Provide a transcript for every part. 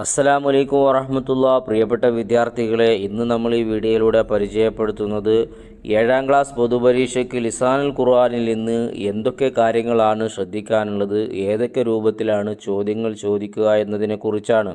അസ്സലാമു വലൈക്കും വറഹമത്തുള്ള. പ്രിയപ്പെട്ട വിദ്യാർത്ഥികളെ ഇന്ന് നമ്മൾ ഈ വീഡിയോയിലൂടെ പരിചയപ്പെടുത്തുന്നത് ഏഴാം ക്ലാസ് പൊതുപരീക്ഷയ്ക്ക് ലിസാനുൽ ഖുർആാനിൽ നിന്ന് എന്തൊക്കെ കാര്യങ്ങളാണ് ശ്രദ്ധിക്കാനുള്ളത് ഏതൊക്കെ രൂപത്തിലാണ് ചോദ്യങ്ങൾ ചോദിക്കുക എന്നതിനെക്കുറിച്ചാണ്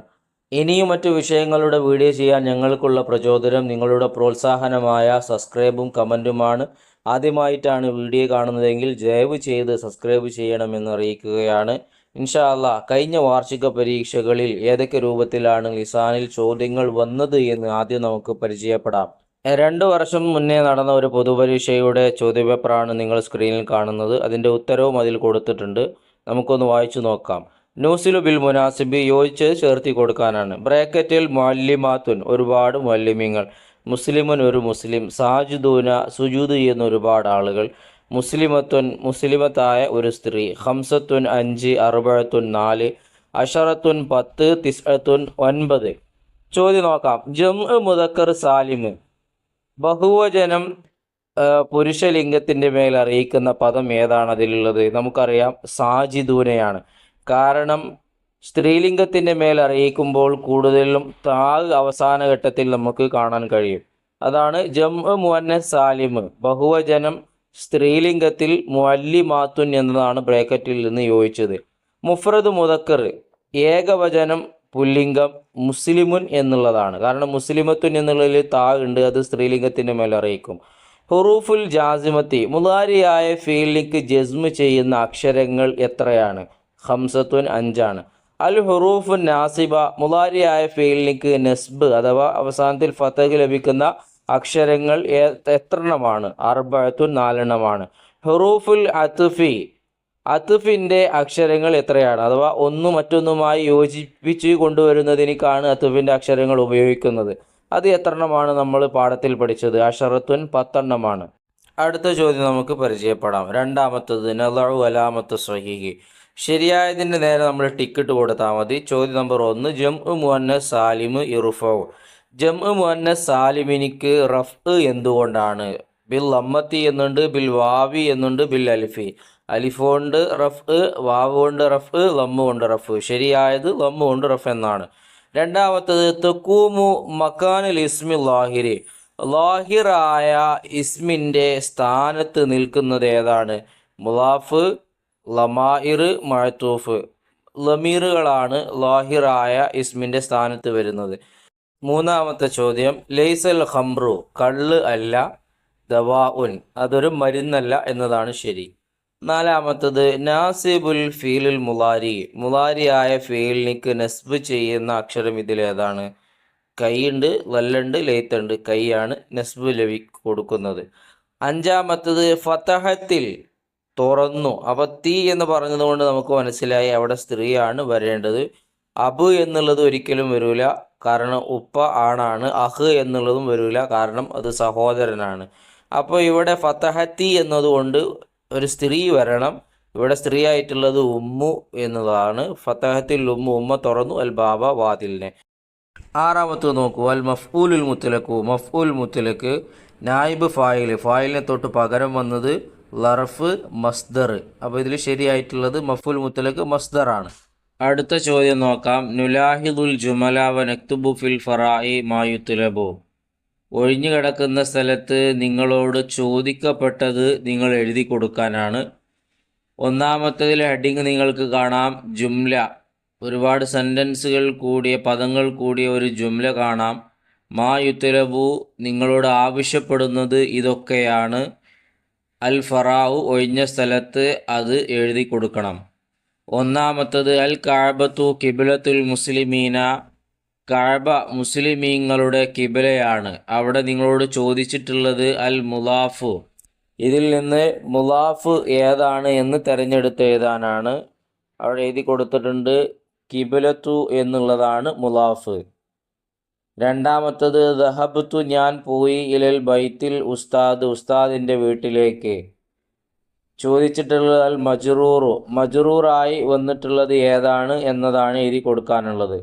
ഇനിയും മറ്റു വിഷയങ്ങളുടെ വീഡിയോ ചെയ്യാൻ ഞങ്ങൾക്കുള്ള പ്രചോദനം നിങ്ങളുടെ പ്രോത്സാഹനമായ സബ്സ്ക്രൈബും കമന്റുമാണ്. ആദ്യമായിട്ടാണ് വീഡിയോ കാണുന്നതെങ്കിൽ ദയവ് ചെയ്ത് സബ്സ്ക്രൈബ് ചെയ്യണമെന്ന് അറിയിക്കുകയാണ്. ഇൻഷാ അല്ലാഹ് കഴിഞ്ഞ വാർഷിക പരീക്ഷകളിൽ ഏതൊക്കെ രൂപത്തിലാണ് ലിസാനിൽ ചോദ്യങ്ങൾ വന്നത് എന്ന് ആദ്യം നമുക്ക് പരിചയപ്പെടാം. രണ്ട് വർഷം മുന്നേ നടന്ന ഒരു പൊതുപരീക്ഷയുടെ ചോദ്യപേപ്പറാണ് നിങ്ങൾ സ്ക്രീനിൽ കാണുന്നത്. അതിന്റെ ഉത്തരവും അതിൽ കൊടുത്തിട്ടുണ്ട്. നമുക്കൊന്ന് വായിച്ചു നോക്കാം. ന്യൂസിലു ബിൽ മുനാസിബി യോജിച്ച് ചേർത്തി കൊടുക്കാനാണ്. ബ്രാക്കറ്റിൽ മല്ലിമാത്തുൻ ഒരുപാട് മല്ലിമിങ്ങൾ മുസ്ലിമൻ ഒരു മുസ്ലിം സാജുദൂന സുജൂദ് ചെയ്യുന്ന ഒരുപാട് ആളുകൾ മുസ്ലിമത്തുൻ മുസ്ലിമത്തായ ഒരു സ്ത്രീ. ഹംസത്തുൻ അഞ്ച് അറുപഴത്തുൻ നാല് അഷറത്തുൻ പത്ത് തിസ്അത്തുൻ ഒൻപത്. ചോദ്യം നോക്കാം. ജം മുദക്കർ സാലിമ്. ബഹുവചനം പുരുഷലിംഗത്തിന്റെ മേൽ അറിയിക്കുന്ന പദം ഏതാണ് അതിലുള്ളത്? നമുക്കറിയാം സാജിദൂനയാണ്. കാരണം സ്ത്രീലിംഗത്തിന്റെ മേൽ അറിയിക്കുമ്പോൾ കൂടുതലും താഗ് അവസാന ഘട്ടത്തിൽ നമുക്ക് കാണാൻ കഴിയും. അതാണ് ജം മുന്ന സാലിമ്. ബഹുവചനം സ്ത്രീലിംഗത്തിൽ മുഅല്ലിമാത്തുൻ എന്നതാണ് ബ്രാക്കറ്റിൽ നിന്ന് യോജിച്ചത്. മുഫ്രദ് മുതക്കർ ഏകവചനം പുല്ലിംഗം മുസ്ലിമുൻ എന്നുള്ളതാണ്. കാരണം മുസ്ലിമത്തുൻ എന്നുള്ളതിൽ താ ഉണ്ട് അത് സ്ത്രീലിംഗത്തിന്റെ മേൽ അറിയിക്കും. ഹുറൂഫുൽ ജാസിമത്തി മുതാരിയായ ഫീലിക്ക് ജസ്മ് ചെയ്യുന്ന അക്ഷരങ്ങൾ എത്രയാണ്? ഹംസത്തുൻ അഞ്ചാണ്. അൽ ഹുറൂഫുൻ നാസിബ മുതാരിയായ ഫീലിക്ക് നസ്ബ് അഥവാ അവസാനത്തിൽ ഫത്തഹ് ലഭിക്കുന്ന അക്ഷരങ്ങൾ എത്രണ്ണമാണ്? അർബത്തുൻ നാലെണ്ണമാണ്. ഹെറൂഫുൽ അത്തുഫി അത്തുഫിന്റെ അക്ഷരങ്ങൾ എത്രയാണ്? അഥവാ ഒന്ന് മറ്റൊന്നുമായി യോജിപ്പിച്ച് കൊണ്ടുവരുന്നതിനേക്കാണ് അത്തുഫിന്റെ അക്ഷരങ്ങൾ ഉപയോഗിക്കുന്നത്. അത് എത്രണ്ണമാണ് നമ്മൾ പാഠത്തിൽ പഠിച്ചത്? അഷറത്തുൻ പത്തെണ്ണമാണ്. അടുത്ത ചോദ്യം നമുക്ക് പരിചയപ്പെടാം. രണ്ടാമത്തത് നലു അലാമത്ത് സഹീഹി ശരിയായതിന്റെ നേരെ നമ്മൾ ടിക്കറ്റ് കൊടുത്താൽ മതി. ചോദ്യം നമ്പർ ഒന്ന് ജം മുഹന്ന സാലിമ് ഇറുഫോ ജം മുഹന്ന സാലിമിനിക്ക് റഫ് എന്തുകൊണ്ടാണ്? ബിൽ അമ്മത്തി എന്നുണ്ട് ബിൽ വാവി എന്നുണ്ട് ബിൽ അലിഫി. അലിഫ് കൊണ്ട് റഫ് വാവ് കൊണ്ട് റഫ് ലമ്മ് കൊണ്ട് റഫ് ശരിയായത് ലമ്മ് കൊണ്ട് റഫ് എന്നാണ്. രണ്ടാമത്തത് തെക്കൂമു മക്കാനുൽ ഇസ്മി ലാഹിരി. ലാഹിറായ ഇസ്മിന്റെ സ്ഥാനത്ത് നിൽക്കുന്നത് ഏതാണ്? മുലാഫ് ലമായിർ മഴത്തൂഫ്. ലമീറുകളാണ് ലാഹിറായ ഇസ്മിന്റെ സ്ഥാനത്ത് വരുന്നത്. മൂന്നാമത്തെ ചോദ്യം ലൈസൽ ഹംറു കള്ള് അല്ല ദവാ ഉൻ അതൊരു മരുന്നല്ല എന്നതാണ് ശരി. നാലാമത്തത് നാസിബുൽ ഫീലുൽ മുലാരി മുലാരിയായ ഫീലിനിക്ക് നസ്ബ് ചെയ്യുന്ന അക്ഷരം ഇതിലേതാണ് കൈയുണ്ട് വല്ലുണ്ട് ലെയ്ത്തുണ്ട് കൈയാണ് നസ്ബ് ലഭി കൊടുക്കുന്നത്. അഞ്ചാമത്തത് ഫതഹത്തിൽ തുറന്നു. അപ്പോൾ തീ എന്ന് പറഞ്ഞതുകൊണ്ട് നമുക്ക് മനസ്സിലായി അവിടെ സ്ത്രീയാണ് വരേണ്ടത്. അബു എന്നുള്ളത് ഒരിക്കലും വരൂല. കാരണം ഉപ്പ ആണാണ് അഹ് എന്നുള്ളതും വരില്ല കാരണം അത് സഹോദരനാണ്. അപ്പോൾ ഇവിടെ ഫത്തഹത്തി എന്നതുകൊണ്ട് ഒരു സ്ത്രീ വരണം. ഇവിടെ സ്ത്രീ ആയിട്ടുള്ളത് ഉമ്മു എന്നതാണ്. ഫത്തഹത്തിൽ ഉമ്മു ഉമ്മ തുറന്നു. അൽ ബാബ വാതിലിനെ. ആറാമത്തെ നോക്കൂ. അൽ മഫ്ഊലുൽ മുത്തലക്കു. മഫ്ഊൽ മുത്തലക്ക് നായിബ് ഫായിൽ. ഫായിലിനെ തൊട്ട് പകരം വന്നത് ലറഫ് മസ്ദർ. അപ്പോൾ ഇതിൽ ശരിയായിട്ടുള്ളത് മഫ്ഊൽ മുത്തലക്ക് മസ്ദറാണ്. അടുത്ത ചോദ്യം നോക്കാം. നുലാഹിദുൽ ജുമല വ നക്തുബു ഫിൽ ഫറായി മായുത്തുലബു ഒഴിഞ്ഞു കിടക്കുന്ന സ്ഥലത്ത് നിങ്ങളോട് ചോദിക്കപ്പെട്ടത് നിങ്ങൾ എഴുതി കൊടുക്കാനാണ്. ഒന്നാമത്തതിൽ ഹെഡിങ് നിങ്ങൾക്ക് കാണാം. ജുംല. ഒരുപാട് സെന്റൻസുകൾ കൂടിയ പദങ്ങൾ കൂടിയ ഒരു ജുംല കാണാം. മാ യുത്തലബു നിങ്ങളോട് ആവശ്യപ്പെടുന്നത് ഇതൊക്കെയാണ്. അൽ ഫറാവു ഒഴിഞ്ഞ സ്ഥലത്ത് അത് എഴുതി കൊടുക്കണം. ഒന്നാമത്തത് അൽ കാബത്തു കിബിലത്തുൽ മുസ്ലിമീന. കാബ മുസ്ലിമീങ്ങളുടെ കിബിലയാണ്. അവിടെ നിങ്ങളോട് ചോദിച്ചിട്ടുള്ളത് അൽ മുലാഫു ഇതിൽ നിന്ന് മുലാഫ് ഏതാണ് എന്ന് തിരഞ്ഞെടുത്ത് എഴുതാനാണ്. അവിടെ എഴുതി കൊടുത്തിട്ടുണ്ട് കിബിലത്തു എന്നുള്ളതാണ് മുലാഫ് രണ്ടാമത്തത് ദഹബത്തു ഞാൻ പോയി ഇലൽ ബൈത്തിൽ ഉസ്താദ് ഉസ്താദിന്റെ വീട്ടിലേക്ക്. ചോദിച്ചിട്ടുള്ളത് മജറൂറു. മജറൂറായി വന്നിട്ടുള്ളത് ഏതാണ് എന്നതാണ് എഴുതി കൊടുക്കാനുള്ളത്.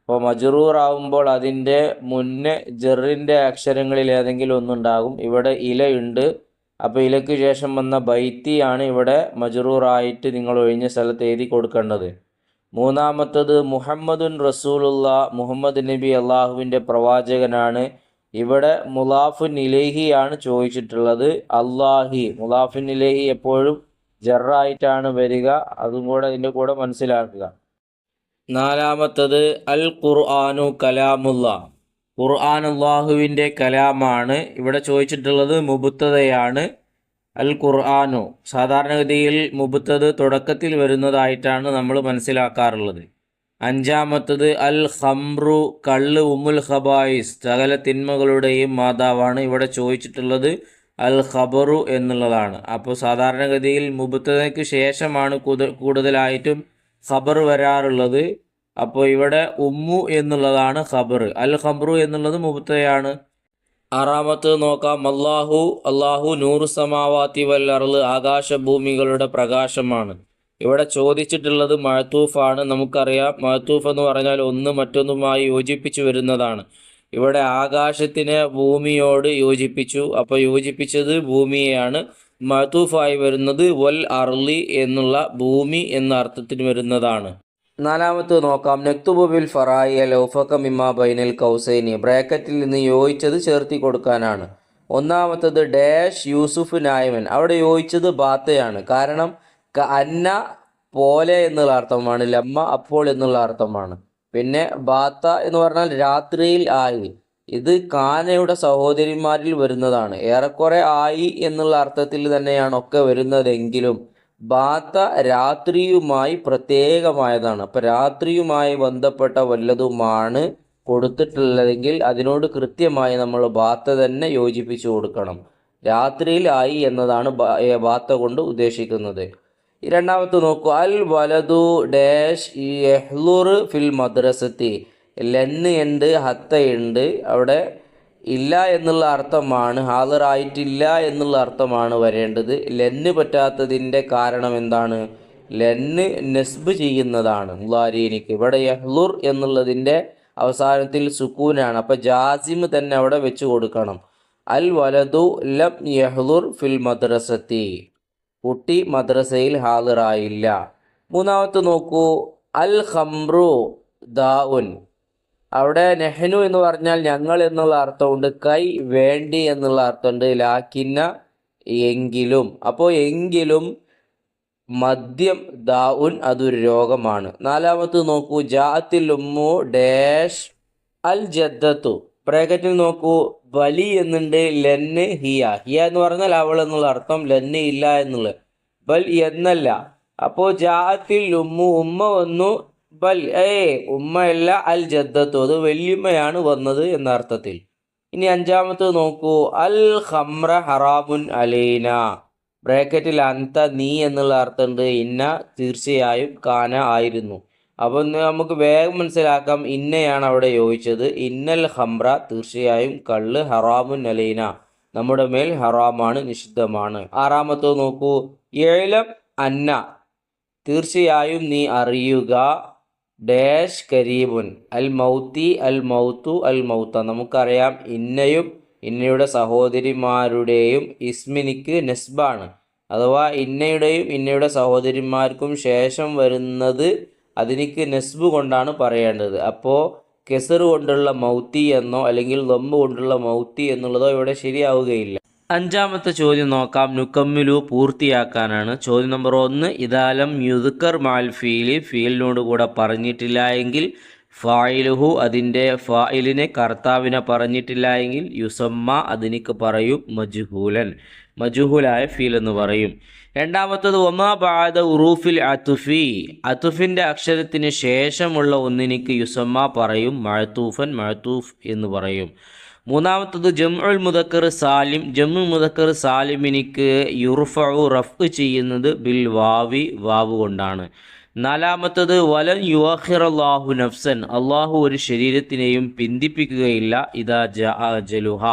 അപ്പോൾ മജറൂറാവുമ്പോൾ അതിന്റെ മുന്നേ ജെറിന്റെ അക്ഷരങ്ങളിൽ ഏതെങ്കിലും ഒന്നുണ്ടാകും. ഇവിടെ ഇലയുണ്ട് അപ്പോൾ ഇലയ്ക്ക് ശേഷം വന്ന ബൈത്തിയാണ് ഇവിടെ മജ്റൂറായിട്ട് നിങ്ങൾ ഒഴിഞ്ഞ സ്ഥലത്ത് എഴുതി കൊടുക്കേണ്ടത്. മൂന്നാമത്തത് മുഹമ്മദുൻ റസൂലുള്ള മുഹമ്മദ് നബി അള്ളാഹുവിന്റെ പ്രവാചകനാണ്. ഇവിടെ മുലാഫുൻ ഇലേഹിയാണ് ചോദിച്ചിട്ടുള്ളത്. അള്ളാഹി മുലാഫുൻ ഇലേഹി എപ്പോഴും ജറായിട്ടാണ് വരിക. അതും കൂടെ ഇതിന്റെ കൂടെ മനസ്സിലാക്കുക. നാലാമത്തത് അൽ ഖുർആാനു കലാമുല്ല ഖുർആൻ അള്ളാഹുവിന്റെ കലാമാണ് ഇവിടെ ചോദിച്ചിട്ടുള്ളത് മുബുത്തതയാണ് അൽ ഖുർആാനു. സാധാരണഗതിയിൽ മുബുത്തത് തുടക്കത്തിൽ വരുന്നതായിട്ടാണ് നമ്മൾ മനസ്സിലാക്കാറുള്ളത്. അഞ്ചാമത്തത് അൽ ഖംറു കള്ള് ഉമുൽ ഖബായിസ്. സകല തിന്മകളുടെയും മാതാവാണ് ഇവിടെ ചോദിച്ചിട്ടുള്ളത്. അൽ ഖബറു എന്നുള്ളതാണ്. അപ്പോൾ സാധാരണഗതിയിൽ മുബത്തതയ്ക്ക് ശേഷമാണ് കൂടുതലായിട്ടും ഖബർ വരാറുള്ളത്. അപ്പോൾ ഇവിടെ ഉമ്മു എന്നുള്ളതാണ് ഖബർ. അൽ ഖബറു എന്നുള്ളത് മുബത്തയാണ് ആറാമത്ത് നോക്കാം. അള്ളാഹു അള്ളാഹു നൂറ് സമാവാത്തി വൽ ആകാശഭൂമികളുടെ പ്രകാശമാണ്. ഇവിടെ ചോദിച്ചിട്ടുള്ളത് മഴത്തൂഫാണ് നമുക്കറിയാം മഴത്തൂഫ് എന്ന് പറഞ്ഞാൽ ഒന്ന് മറ്റൊന്നുമായി യോജിപ്പിച്ചു വരുന്നതാണ്. ഇവിടെ ആകാശത്തിനെ ഭൂമിയോട് യോജിപ്പിച്ചു. അപ്പോൾ യോജിപ്പിച്ചത് ഭൂമിയെയാണ്. മഴത്തൂഫായി വരുന്നത് വൽ അർലി എന്നുള്ള ഭൂമി എന്ന അർത്ഥത്തിന് വരുന്നതാണ്. നാലാമത്തെ നോക്കാം. നെക്തുബുബിൽ ഫറായി ലൗഫക്ക മിമ്മ ബൈനൽ കൗസൈനി. ബ്രാക്കറ്റിൽ നിന്ന് യോജിച്ചത് ചേർത്തി കൊടുക്കാനാണ്. ഒന്നാമത്തത് ഡാഷ് യൂസുഫ് നായമൻ അവിടെ യോജിച്ചത് ബാത്തയാണ്. കാരണം അന്ന പോലെ എന്നുള്ള അർത്ഥമാണ് ലമ്മ അപ്പോൾ എന്നുള്ള അർത്ഥമാണ്. പിന്നെ ബാത്ത എന്ന് പറഞ്ഞാൽ രാത്രിയിൽ ആയി. ഇത് കാനയുടെ സഹോദരിമാരിൽ വരുന്നതാണ്. ഏറെക്കുറെ ആയി എന്നുള്ള അർത്ഥത്തിൽ തന്നെയാണ് ഒക്കെ വരുന്നതെങ്കിലും ബാത്ത രാത്രിയുമായി പ്രത്യേകമായതാണ്. അപ്പം രാത്രിയുമായി ബന്ധപ്പെട്ട വല്ലതുമാണ് കൊടുത്തിട്ടുള്ളതെങ്കിൽ അതിനോട് കൃത്യമായി നമ്മൾ ബാത്ത തന്നെ യോജിപ്പിച്ചു കൊടുക്കണം. രാത്രിയിൽ ആയി എന്നതാണ് ബാത്ത കൊണ്ട് ഉദ്ദേശിക്കുന്നത്. രണ്ടാമത്തെ നോക്കൂ. അൽ വലതു ഡാഷ് എഹ്ലൂർ ഫിൽ മദ്രസത്തി. ലെന്ന് ഉണ്ട് ഹത്തയുണ്ട് അവിടെ ഇല്ല എന്നുള്ള അർത്ഥമാണ് ഹാജറായിട്ടില്ല എന്നുള്ള അർത്ഥമാണ് വരേണ്ടത്. ലെന്ന് പറ്റാത്തതിന്റെ കാരണം എന്താണ്? ലെന്ന് നെസ്ബ് ചെയ്യുന്നതാണ്. മുലാരീനിക്ക് ഇവിടെ യഹ്ലുർ എന്നുള്ളതിന്റെ അവസാനത്തിൽ സുക്കൂനാണ്. അപ്പോൾ ജാസിം തന്നെ അവിടെ വെച്ച് കൊടുക്കണം. അൽ വലതു ലം യഹ്ലുർ ഫിൽ മദ്രസത്തി. കുട്ടി മദ്രസയിൽ ഹാജറായില്ല മൂന്നാമത്തെ നോക്കൂ. അൽ ഖംറു ദാഉൻ. അവിടെ നെഹ്നു എന്ന് പറഞ്ഞാൽ ഞങ്ങൾ എന്നുള്ള അർത്ഥമുണ്ട്. കൈ വേണ്ടി എന്നുള്ള അർത്ഥമുണ്ട്. ലാക്കിന്ന എങ്കിലും. അപ്പോൾ എങ്കിലും മദ്യം ദാഉൻ അതൊരു രോഗമാണ്. നാലാമത് നോക്കൂ. ജാത്തിൽ ഉമ്മു ഡാഷ് അൽ ജദ്ദത്തു. ബ്രാക്കറ്റിൽ നോക്കൂ. ബലി എന്നുണ്ട് ലെന്ന് ഹിയ. ഹിയ എന്ന് പറഞ്ഞാൽ അവൾ എന്നുള്ള അർത്ഥം ലെന്ന് ഇല്ല എന്നുള്ളത്. ബൽ എന്നല്ല. അപ്പോ ജാത്തിൽ ഉമ്മു ഉമ്മ വന്നു. ബൽ ഏ ഉമ്മയല്ല അൽ ജദ്ദത്തു. അത് വല്യമ്മയാണ് വന്നത് എന്ന അർത്ഥത്തിൽ. ഇനി അഞ്ചാമത്തെ നോക്കൂ. അൽ ഖംറ ഹറാബുൻ അലീന. ബ്രാക്കറ്റിൽ അന്ത നീ എന്നുള്ള അർത്ഥമുണ്ട്. ഇന്ന തീർച്ചയായും കാന ആയിരുന്നു. അപ്പോൾ നമുക്ക് വേഗം മനസ്സിലാക്കാം ഇന്നയാണ് അവിടെ യോജിച്ചത് ഇന്നൽ ഹംറ തീർച്ചയായും കള്ള് ഹറാമു നലീന നമ്മുടെ മേൽ ഹറാമാണ് നിഷിദ്ധമാണ്. ആറാമത്തെ നോക്കൂ ഏലം അന്ന തീർച്ചയായും നീ അറിയുക ഡാഷ് കരീബുൻ അൽ മൗത്തി അൽ മൗത്തു അൽ മൗത്ത. നമുക്കറിയാം ഇന്നയും ഇന്നയുടെ സഹോദരിമാരുടെയും ഇസ്മിനിക്ക് നെസ്ബാണ്. അഥവാ ഇന്നയുടെയും ഇന്നയുടെ സഹോദരിമാർക്കും ശേഷം വരുന്നത് അതിനിക്ക് നെസ്ബ് കൊണ്ടാണ് പറയേണ്ടത്. അപ്പോൾ കെസർ കൊണ്ടുള്ള മൗത്തി എന്നോ അല്ലെങ്കിൽ ലംബ് കൊണ്ടുള്ള മൗത്തി എന്നുള്ളതോ ഇവിടെ ശരിയാവുകയില്ല. അഞ്ചാമത്തെ ചോദ്യം നോക്കാം. നുക്കമ്മിലു പൂർത്തിയാക്കാനാണ്. ചോദ്യം നമ്പർ ഒന്ന് ഇതാലം യുദ്ക്കർ മാൽ ഫീലി ഫീലിനോട് കൂടെ പറഞ്ഞിട്ടില്ല എങ്കിൽ ഫായിലുഹു അതിന്റെ ഫായിലിനെ കർത്താവിനെ പറഞ്ഞിട്ടില്ല എങ്കിൽ യുസമ്മ അതിനിക്ക് പറയും മജുഹൂലൻ. മജുഹൂലായ ഫീൽ എന്ന് പറയും. രണ്ടാമത്തത് ഒമാ ബാദ ഉറൂഫിൽ അതുഫി അതുഫിന്റെ അക്ഷരത്തിന് ശേഷമുള്ള ഒന്നിനിക്ക് യുസമ്മ പറയും മഴത്തൂഫൻ മഴത്തൂഫ് എന്ന് പറയും. മൂന്നാമത്തത് ജംഉൽ മുദക്കർ സാലിം. ജമുൽ മുദക്കർ സാലിമിനിക്ക് യുർഫു റഫ് ചെയ്യുന്നത് ബിൽ വാവി വാവ് കൊണ്ടാണ്. നാലാമത്തത് വലൻ യുവാഹിറല്ലാഹു നഫ്സൻ. അള്ളാഹു ഒരു ശരീരത്തിനെയും പിന്തിപ്പിക്കുകയില്ല ഇതാ ജലുഹ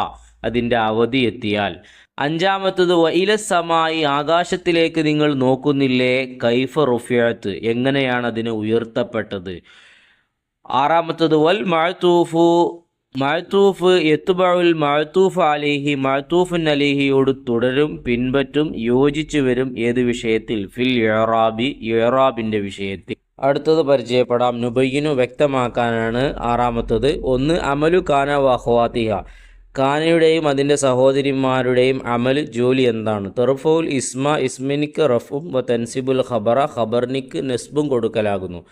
അതിന്റെ അവധി എത്തിയാൽ. അഞ്ചാമത്തത് വൈലസമായി ആകാശത്തിലേക്ക് നിങ്ങൾ നോക്കുന്നില്ലേ കൈഫ റുഫിയത്ത് എങ്ങനെയാണ് അതിന് ഉയർത്തപ്പെട്ടത്? ആറാമത്തത് വൽ മഴത്തൂഫു മഴത്തൂഫ് എത്തുബുൽ മഴത്തൂഫ് അലിഹി മഴത്തൂഫിൻ അലിഹിയോട് തുടരും പിൻപറ്റും യോജിച്ചു വരും ഏത് വിഷയത്തിൽ? ഫിൽ യറാബി യറാബിന്റെ വിഷയത്തിൽ. അടുത്തത് പരിചയപ്പെടാം. നുബയ്യനു വ്യക്തമാക്കാനാണ് ആറാമത്തത്. ഒന്ന് അമലു കാന വഹ്വാത്തിഹ കാനയുടെയും അതിന്റെ സഹോദരിമാരുടെയും അമൽ ജോലി എന്താണ്? തെർഫുൽ ഇസ്മ ഇസ്മിനിക്ക് റഫും തൻസിബുൽ ഖബറ ഖബർനിക്ക് നെസ്ബും കൊടുക്കലാകുന്നു.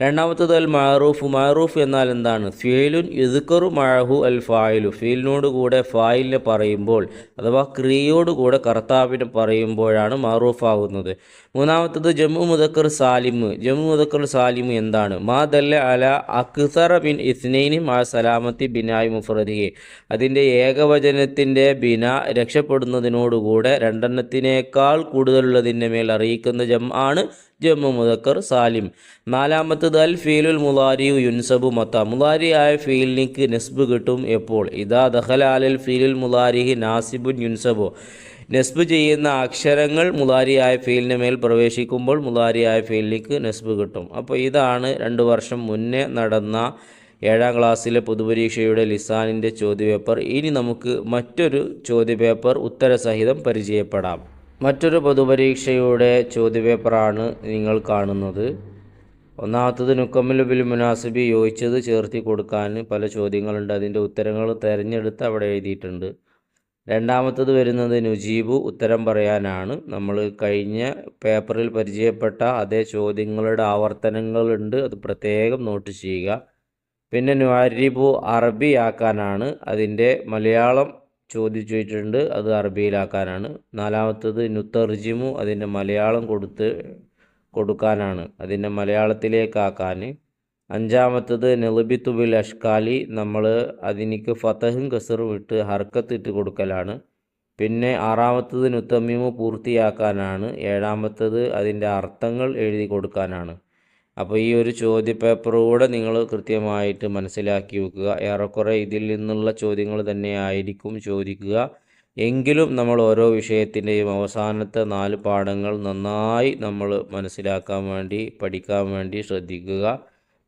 രണ്ടാമത്തത് അൽ മാറൂഫ് മാറൂഫ് എന്നാൽ എന്താണ്? ഫീലുൻ യുദ്ക്കറു മഴഹു അൽ ഫായിലു. ഫീലിനോട് കൂടെ ഫായിലിനെ പറയുമ്പോൾ അഥവാ ക്രിയയോട് കൂടെ കർത്താവിനെ പറയുമ്പോഴാണ് മാറൂഫ് ആകുന്നത് മൂന്നാമത്തത് ജമ്മു മുദക്കർ സാലിമ്. ജമ്മു മുദക്കർ സാലിമ് എന്താണ്? മാ ദല്ല അല അക്സറ ബിൻ ഇസ്നൈനി മാ സലാമത്തി ബിനായ് മുഫ്രദിയെ അതിന്റെ ഏകവചനത്തിന്റെ ബിന രക്ഷപ്പെടുന്നതിനോടുകൂടെ രണ്ടെണ്ണത്തിനേക്കാൾ കൂടുതലുള്ളതിന്റെ മേൽ അറിയിക്കുന്ന ജം ആണ് ജമ്മു മുദക്കർ സാലിം. നാലാമത്തത് അൽ ഫീലുൽ മുലാരി യുൻസബു മത്ത മുലാരിയായ ഫീലിനിക്ക് നെസ്ബ് കിട്ടും എപ്പോൾ? ഇതാ ദഹല അലൽ ഫീലുൽ മുലാരിഹി നാസിബുൻ യുൻസബു. നെസ്ബ് ചെയ്യുന്ന അക്ഷരങ്ങൾ മുലാരിയായ ഫീലിന് മേൽ പ്രവേശിക്കുമ്പോൾ മുലാരിയായ ഫീലിനിക്ക് നെസ്ബ് കിട്ടും. അപ്പോൾ ഇതാണ് രണ്ട് വർഷം മുന്നേ നടന്ന ഏഴാം ക്ലാസ്സിലെ പൊതുപരീക്ഷയുടെ ലിസാനിന്റെ ചോദ്യപേപ്പർ. ഇനി നമുക്ക് മറ്റൊരു ചോദ്യപേപ്പർ ഉത്തരസഹിതം പരിചയപ്പെടാം. മറ്റൊരു പൊതുപരീക്ഷയുടെ ചോദ്യപേപ്പറാണ് നിങ്ങൾ കാണുന്നത്. ഒന്നാമത്തത് നുക്കമ്മിൽ ബിൽ മുനാസിബി യോജിച്ചത് ചേർത്തി കൊടുക്കാൻ പല ചോദ്യങ്ങളുണ്ട്. അതിന്റെ ഉത്തരങ്ങൾ തിരഞ്ഞെടുത്ത് അവിടെ എഴുതിയിട്ടുണ്ട്. രണ്ടാമത്തത് വരുന്നത് നുജീബു ഉത്തരം പറയാനാണ്. നമ്മൾ കഴിഞ്ഞ പേപ്പറിൽ പരിചയപ്പെട്ട അതേ ചോദ്യങ്ങളുടെ ആവർത്തനങ്ങളുണ്ട് അത് പ്രത്യേകം നോട്ട് ചെയ്യുക. പിന്നെ നുവാരിബു അറബി ആക്കാനാണ് അതിന്റെ മലയാളം ചോദിച്ചിട്ടുണ്ട്. അത് അറബിയിലാക്കാനാണ്. നാലാമത്തത് നുത്തർജിമു അതിന്റെ മലയാളം കൊടുത്ത് കൊടുക്കാനാണ്. അതിന്റെ മലയാളത്തിലേക്കാക്കാൻ അഞ്ചാമത്തത് നെളുബിത്തുബിൽ അഷ്കാലി. നമ്മൾ അതിനിക്ക് ഫതഹും കസറും ഇട്ട് ഹർക്കത്തിട്ട് കൊടുക്കലാണ്. പിന്നെ ആറാമത്തത് നുത്തമ്മിമു പൂർത്തിയാക്കാനാണ്. ഏഴാമത്തത് അതിന്റെ അർത്ഥങ്ങൾ എഴുതി കൊടുക്കാനാണ്. അപ്പോൾ ഈ ഒരു ചോദ്യപേപ്പർ കൂടെ നിങ്ങൾ കൃത്യമായിട്ട് മനസ്സിലാക്കി വെക്കുക. ഏറെക്കുറെ ഇതിൽ നിന്നുള്ള ചോദ്യങ്ങൾ തന്നെ ആയിരിക്കും ചോദിക്കുക. എങ്കിലും നമ്മൾ ഓരോ വിഷയത്തിന്റെയും അവസാനത്തെ നാല് പാഠങ്ങൾ നന്നായി നമ്മൾ മനസ്സിലാക്കാൻ വേണ്ടി പഠിക്കാൻ വേണ്ടി ശ്രദ്ധിക്കുക.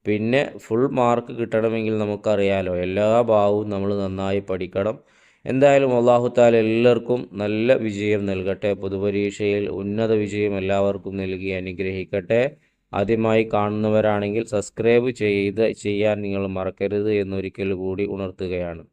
പിന്നെ ഫുൾ മാർക്ക് കിട്ടണമെങ്കിൽ നമുക്കറിയാലോ എല്ലാ ഭാവവും നമ്മൾ നന്നായി പഠിക്കണം. എന്തായാലും അള്ളാഹുത്താൽ എല്ലാവർക്കും നല്ല വിജയം നൽകട്ടെ. പൊതുപരീക്ഷയിൽ ഉന്നത വിജയം എല്ലാവർക്കും നൽകി അനുഗ്രഹിക്കട്ടെ. ആദ്യമായി കാണുന്നവരാണെങ്കിൽ സബ്സ്ക്രൈബ് ചെയ്ത് ചെയ്യാൻ നിങ്ങൾ മറക്കരുത് എന്നൊരിക്കൽ കൂടി ഉണർത്തുകയാണ്.